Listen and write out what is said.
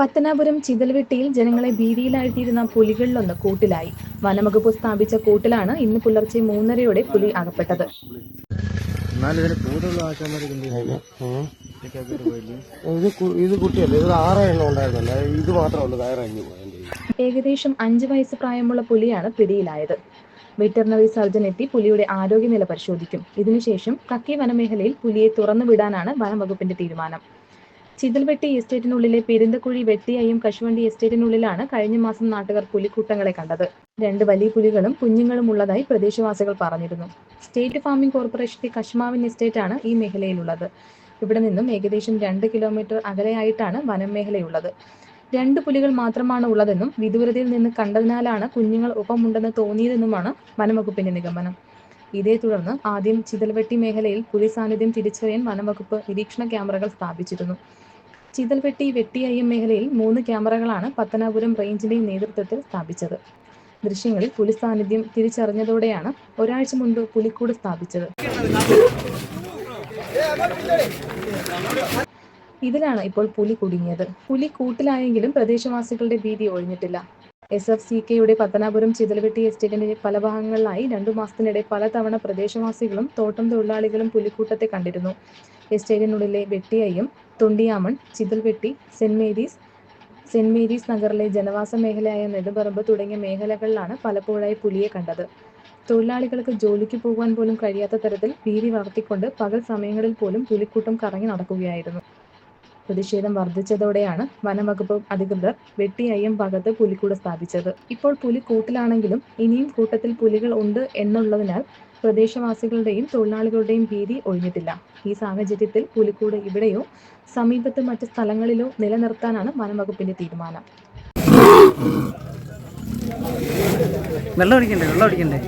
പത്തനാപുരം ചിതൽവെട്ടിയിൽ ജനങ്ങളെ ഭീതിയിലാഴ്ത്തിയിരുന്ന പുലികളിലൊന്ന് കൂട്ടിലായി. വനംവകുപ്പ് സ്ഥാപിച്ച കൂട്ടിലാണ് ഇന്ന് പുലർച്ചെ മൂന്നരയോടെ പുലി അകപ്പെട്ടത്. ഇത് കുട്ടിയല്ലേ? ഇത് ആറ് ഉണ്ടായിരുന്നല്ല. ഇത് മാത്രമേ കയറഞ്ഞു ഏകദേശം അഞ്ച് വയസ്സ് പ്രായമുള്ള പുലിയാണ് പിടിയിലായത്. വെറ്ററിനറി സർജൻ എത്തി പുലിയുടെ ആരോഗ്യനില പരിശോധിക്കും. ഇതിനുശേഷം കക്കി വനമേഖലയിൽ പുലിയെ തുറന്നുവിടാനാണ് വനംവകുപ്പിന്റെ തീരുമാനം. ചിതൽവെട്ടി എസ്റ്റേറ്റിനുള്ളിലെ പെരുന്തക്കുഴി വെട്ടിയായും കശുവണ്ടി എസ്റ്റേറ്റിനുള്ളിലാണ് കഴിഞ്ഞ മാസം നാട്ടുകാർ പുലിക്കൂട്ടങ്ങളെ കണ്ടത്. രണ്ട് വലിയ പുലികളും കുഞ്ഞുങ്ങളും ഉള്ളതായി പ്രദേശവാസികൾ പറഞ്ഞിരുന്നു. സ്റ്റേറ്റ് ഫാമിംഗ് കോർപ്പറേഷന്റെ കശ്മാവിൻ ആണ് ഈ മേഖലയിലുള്ളത്. ഇവിടെ നിന്നും ഏകദേശം രണ്ട് കിലോമീറ്റർ അകലെയായിട്ടാണ് വനം മേഖലയുള്ളത്. രണ്ട് പുലികൾ മാത്രമാണ് ഉള്ളതെന്നും വിദൂരതയിൽ നിന്ന് കണ്ടതിനാലാണ് കുഞ്ഞുങ്ങൾ ഒപ്പമുണ്ടെന്ന് തോന്നിയതെന്നുമാണ് വനംവകുപ്പിന്റെ നിഗമനം. ഇതേ തുടർന്ന് ആദ്യം ചിതൽവെട്ടി മേഖലയിൽ പുലി സാന്നിധ്യം തിരിച്ചറിയാൻ വനംവകുപ്പ് നിരീക്ഷണ ക്യാമറകൾ സ്ഥാപിച്ചിരുന്നു. ചിതൽവെട്ടി വെട്ടിയയ്യം മേഖലയിൽ മൂന്ന് ക്യാമറകളാണ് പത്തനാപുരം റേഞ്ചിന്റെ നേതൃത്വത്തിൽ സ്ഥാപിച്ചത്. ദൃശ്യങ്ങളിൽ പുലി സാന്നിധ്യം തിരിച്ചറിഞ്ഞതോടെയാണ് ഒരാഴ്ച മുൻപ് പുലിക്കൂട് സ്ഥാപിച്ചത്. ഇതിലാണ് ഇപ്പോൾ പുലി കുടുങ്ങിയത്. പുലി കൂട്ടിലായെങ്കിലും പ്രദേശവാസികളുടെ ഭീതി ഒഴിഞ്ഞിട്ടില്ല. എസ് എഫ് സി കെയുടെ പത്തനാപുരം ചിതലവെട്ടി എസ്റ്റേറ്റിന്റെ പല ഭാഗങ്ങളിലായി രണ്ടു മാസത്തിനിടെ പലതവണ പ്രദേശവാസികളും തോട്ടം തൊഴിലാളികളും പുലിക്കൂട്ടത്തെ കണ്ടിരുന്നു. എസ്റ്റേറ്റിനുള്ളിലെ വെട്ടിയയും Thondiyaman Chithalvetti saint Mary's saint Mary's നഗറിലെ ജനവാസ മേഖലയായ നെടുമ്പറമ്പ് തുടങ്ങിയ മേഖലകളിലാണ് പലപ്പോഴായി പുലിയെ കണ്ടത്. തൊഴിലാളികൾക്ക് ജോലിക്ക് പോകുവാൻ പോലും കഴിയാത്ത തരത്തിൽ ഭീതി വളർത്തിക്കൊണ്ട് പകൽ സമയങ്ങളിൽ പോലും പുലിക്കൂട്ടം കറങ്ങി നടക്കുകയായിരുന്നു. പ്രതിഷേധം വർദ്ധിച്ചതോടെയാണ് വനംവകുപ്പ് അധികൃതർ വെട്ടിയയം ഭാഗത്ത് പുലിക്കൂട് സ്ഥാപിച്ചത്. ഇപ്പോൾ പുലി കൂട്ടിലാണെങ്കിലും ഇനിയും കൂട്ടത്തിൽ പുലികൾ ഉണ്ട് എന്നുള്ളതിനാൽ പ്രദേശവാസികളുടെയും തൊഴിലാളികളുടെയും ഭീതി ഒഴിഞ്ഞിട്ടില്ല. ഈ സാഹചര്യത്തിൽ പുലിക്കൂട് ഇവിടെയോ സമീപത്ത് മറ്റ് സ്ഥലങ്ങളിലോ നിലനിർത്താനാണ് വനംവകുപ്പിന്റെ തീരുമാനം. വെള്ളം അടിക്കണ്ടേ വെള്ളം അടിക്കണ്ടേ